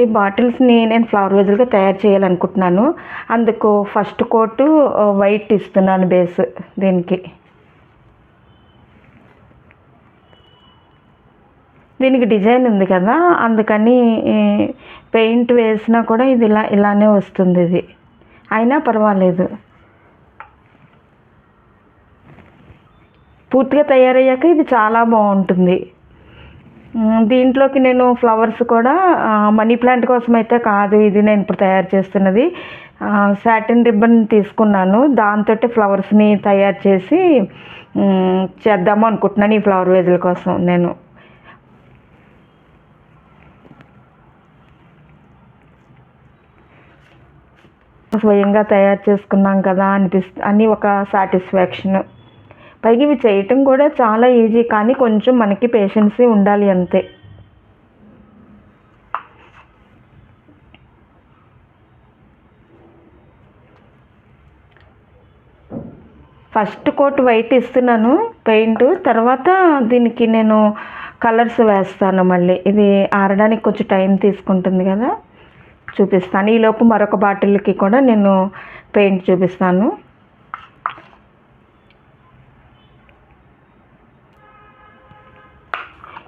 ఈ బాటిల్స్ని నేను ఫ్లవర్ వేజులుగా తయారు చేయాలనుకుంటున్నాను. అందుకు ఫస్ట్ కోటు వైట్ ఇస్తున్నాను బేస్ దీనికి. దీనికి డిజైన్ ఉంది కదా అందుకని పెయింట్ వేసినా కూడా ఇది ఇలా ఇలానే వస్తుంది ఇది. అయినా పర్వాలేదు. పూర్తిగా తయారయ్యాక ఇది చాలా బాగుంటుంది. దీంట్లోకి నేను ఫ్లవర్స్ కూడా మనీ ప్లాంట్ కోసం అయితే కాదు ఇది నేను ఇప్పుడు తయారు చేస్తున్నది. సాటిన్ రిబ్బన్ తీసుకున్నాను. దాంతో ఫ్లవర్స్ని తయారు చేసి చేద్దాము అనుకుంటున్నాను ఈ ఫ్లవర్ వేజుల కోసం నేను. స్వయంగా తయారు చేసుకున్నాం కదా అనిపిస్తు అని ఒక సాటిస్ఫాక్షన్. పైగా ఇవి చేయటం కూడా చాలా ఈజీ కానీ కొంచెం మనకి పేషెన్సీ ఉండాలి అంతే. ఫస్ట్ కోట్ వైట్ ఇస్తున్నాను పెయింట్ తర్వాత దీనికి నేను కలర్స్ వేస్తాను మళ్ళీ. ఇది ఆరడానికి కొంచెం టైం తీసుకుంటుంది కదా. చూపిస్తాను. ఈలోపు మరొక బాటిల్కి కూడా నేను పెయింట్ చూపిస్తాను.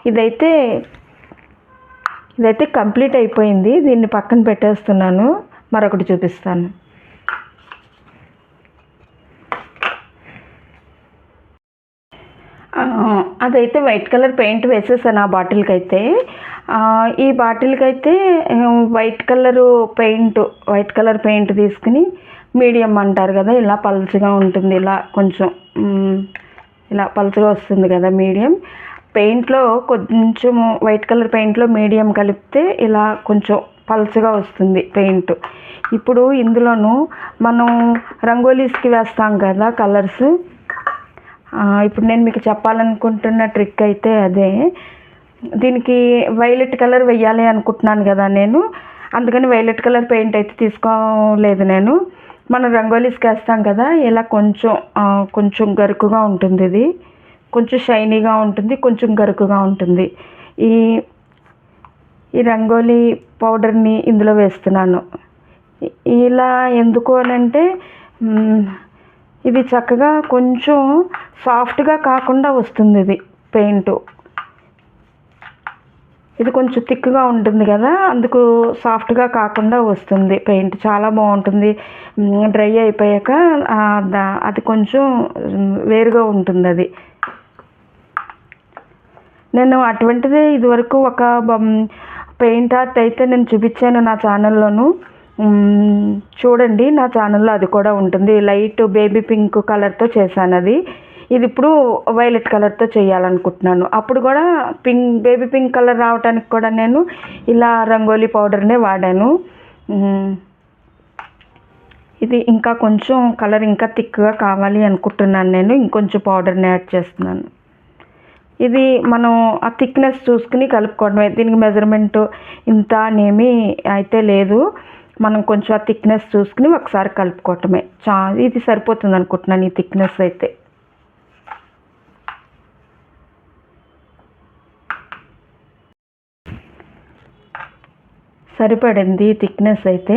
ఇదైతే ఇదైతే కంప్లీట్ అయిపోయింది. దీన్ని పక్కన పెట్టేస్తున్నాను. మరొకటి చూపిస్తాను. అదైతే వైట్ కలర్ పెయింట్ వేసేసాను ఆ బాటిల్కి అయితే ఈ బాటిల్కి అయితే white colour paint white colour paint తీసుకుని మీడియం అంటారు కదా ఇలా పలుచగా ఉంటుంది. ఇలా కొంచెం ఇలా పలుచగా వస్తుంది కదా మీడియం. పెయింట్లో కొంచెం వైట్ కలర్ పెయింట్లో మీడియం కలిపితే ఇలా కొంచెం పల్చగా వస్తుంది పెయింట్. ఇప్పుడు ఇందులోను మనం రంగోలీస్కి వేస్తాం కదా కలర్స్. ఇప్పుడు నేను మీకు చెప్పాలనుకుంటున్న ట్రిక్ అయితే అదే. దీనికి వైలెట్ కలర్ వెయ్యాలి అనుకుంటున్నాను కదా నేను. అందుకని వైలెట్ కలర్ పెయింట్ అయితే తీసుకోలేదు నేను. మనం రంగోలీస్కి వేస్తాం కదా ఇలా కొంచెం కొంచెం గరుకుగా ఉంటుంది ఇది. కొంచెం షైనీగా ఉంటుంది కొంచెం గరుకుగా ఉంటుంది. ఈ ఈ రంగోలీ పౌడర్ని ఇందులో వేస్తున్నాను. ఇలా ఎందుకు అని అంటే ఇది చక్కగా కొంచెం సాఫ్ట్గా కాకుండా వస్తుంది ఇది పెయింట్. ఇది కొంచెం థిక్గా ఉంటుంది కదా అందుకు సాఫ్ట్గా కాకుండా వస్తుంది పెయింట్. చాలా బాగుంటుంది. డ్రై అయిపోయాక దా- అది కొంచెం వేరుగా ఉంటుంది అది నేను అటువంటిది ఇదివరకు ఒక పెయింట్ ఆర్ట్ అయితే నేను చూపించాను నా ఛానల్లోను. చూడండి నా ఛానల్లో అది కూడా ఉంటుంది. లైట్ బేబీ పింక్ కలర్తో చేశాను అది. ఇది ఇప్పుడు వైలెట్ కలర్తో చేయాలనుకుంటున్నాను. అప్పుడు కూడా పింక్ బేబీ పింక్ కలర్ రావడానికి కూడా నేను ఇలా రంగోలీ పౌడర్నే వాడాను. ఇది ఇంకా కొంచెం కలర్ ఇంకా థిక్గా కావాలి అనుకుంటున్నాను నేను. ఇంకొంచెం పౌడర్ని యాడ్ చేస్తున్నాను. ఇది మనం ఆ థిక్నెస్ చూసుకుని కలుపుకోవడమే. దీనికి మెజర్మెంట్ ఇంత అనేమి అయితే లేదు. మనం కొంచెం ఆ థిక్నెస్ చూసుకుని ఒకసారి కలుపుకోవటమే. చా ఇది సరిపోతుంది అనుకుంటున్నాను ఈ థిక్నెస్ అయితే. సరిపడింది థిక్నెస్ అయితే.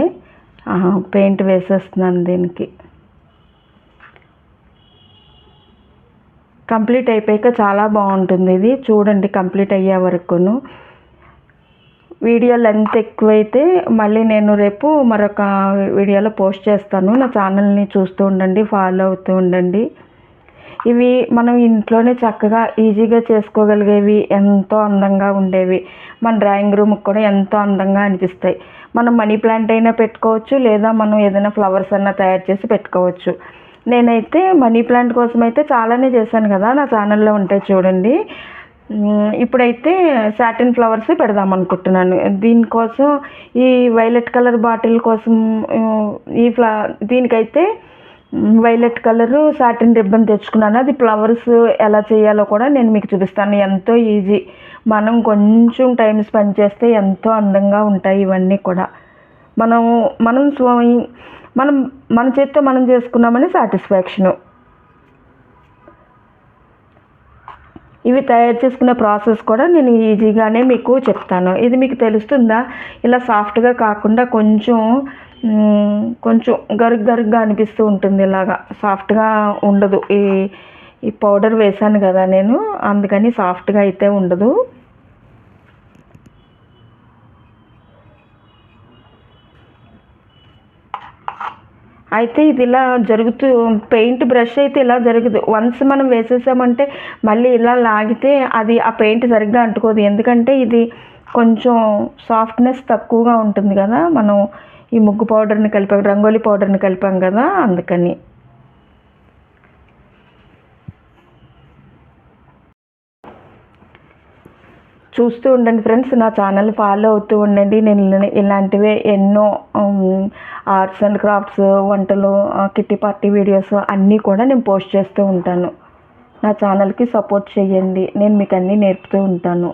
పెయింట్ వేసేస్తున్నాను దీనికి. కంప్లీట్ అయిపోయాక చాలా బాగుంటుంది. ఇది చూడండి కంప్లీట్ అయ్యే వరకును. వీడియో లెంత్ ఎక్కువైతే మళ్ళీ నేను రేపు మరొక వీడియోలో పోస్ట్ చేస్తాను. నా ఛానల్ని చూస్తూ ఉండండి ఫాలో అవుతూ ఉండండి. ఇవి మనం ఇంట్లోనే చక్కగా ఈజీగా చేసుకోగలిగేవి ఎంతో అందంగా ఉండేవి. మన డ్రాయింగ్ రూమ్కి కూడా ఎంతో అందంగా అనిపిస్తాయి. మనం మనీ ప్లాంట్ అయినా పెట్టుకోవచ్చు లేదా మనం ఏదైనా ఫ్లవర్స్ అన్నా తయారు చేసి పెట్టుకోవచ్చు. నేనైతే మనీ ప్లాంట్ కోసం అయితే చాలానే చేశాను కదా నా ఛానల్లో ఉంటాయి చూడండి. ఇప్పుడైతే సాటిన్ ఫ్లవర్స్ పెడదాం అనుకుంటున్నాను. దీనికోసం ఈ వైలెట్ కలర్ బాటిల్ కోసం ఈ ఫ్లా దీనికైతే వైలెట్ కలరు సాటిన్ రిబ్బన్ తెచ్చుకున్నాను. అది ఫ్లవర్స్ ఎలా చేయాలో కూడా నేను మీకు చూపిస్తాను. ఎంతో ఈజీ. మనం కొంచెం టైం స్పెండ్ చేస్తే ఎంతో అందంగా ఉంటాయి ఇవన్నీ కూడా. మనం మనం స్వ మనం మన చేత్తో మనం చేసుకున్నామని సాటిస్ఫాక్షను ఇవి తయారు చేసుకునే ప్రాసెస్ కూడా నేను ఈజీగానే మీకు చెప్తాను. ఇది మీకు తెలుస్తుందా? ఇలా సాఫ్ట్గా కాకుండా కొంచెం కొంచెం గరుగ్ గరుగ్గా అనిపిస్తూ ఉంటుంది ఇలాగా. సాఫ్ట్గా ఉండదు. ఈ ఈ పౌడర్ వేసాను కదా నేను అందుకని సాఫ్ట్గా అయితే ఉండదు. అయితే ఇది ఇలా జరుగుతూ పెయింట్ బ్రష్ అయితే ఇలా జరగదు. వన్స్ మనం వేసేసామంటే మళ్ళీ ఇలా లాగితే అది ఆ పెయింట్ సరిగ్గా అంటుకోదు. ఎందుకంటే ఇది కొంచెం సాఫ్ట్నెస్ తక్కువగా ఉంటుంది కదా. మనం ఈ ముగ్గు పౌడర్ని కలిపాం రంగోలీ పౌడర్ని కలిపాం కదా అందుకని. చూస్తూ ఉండండి ఫ్రెండ్స్ నా ఛానల్ ఫాలో అవుతూ ఉండండి. నేను ఇలాంటివే ఎన్నో ఆర్ట్స్ అండ్ క్రాఫ్ట్స్ వంటలు కిట్టి పార్టీ వీడియోస్ అన్నీ కూడా నేను పోస్ట్ చేస్తూ ఉంటాను. నా ఛానల్కి సపోర్ట్ చేయండి నేను మీకు అన్నీ నేర్పుతూ ఉంటాను.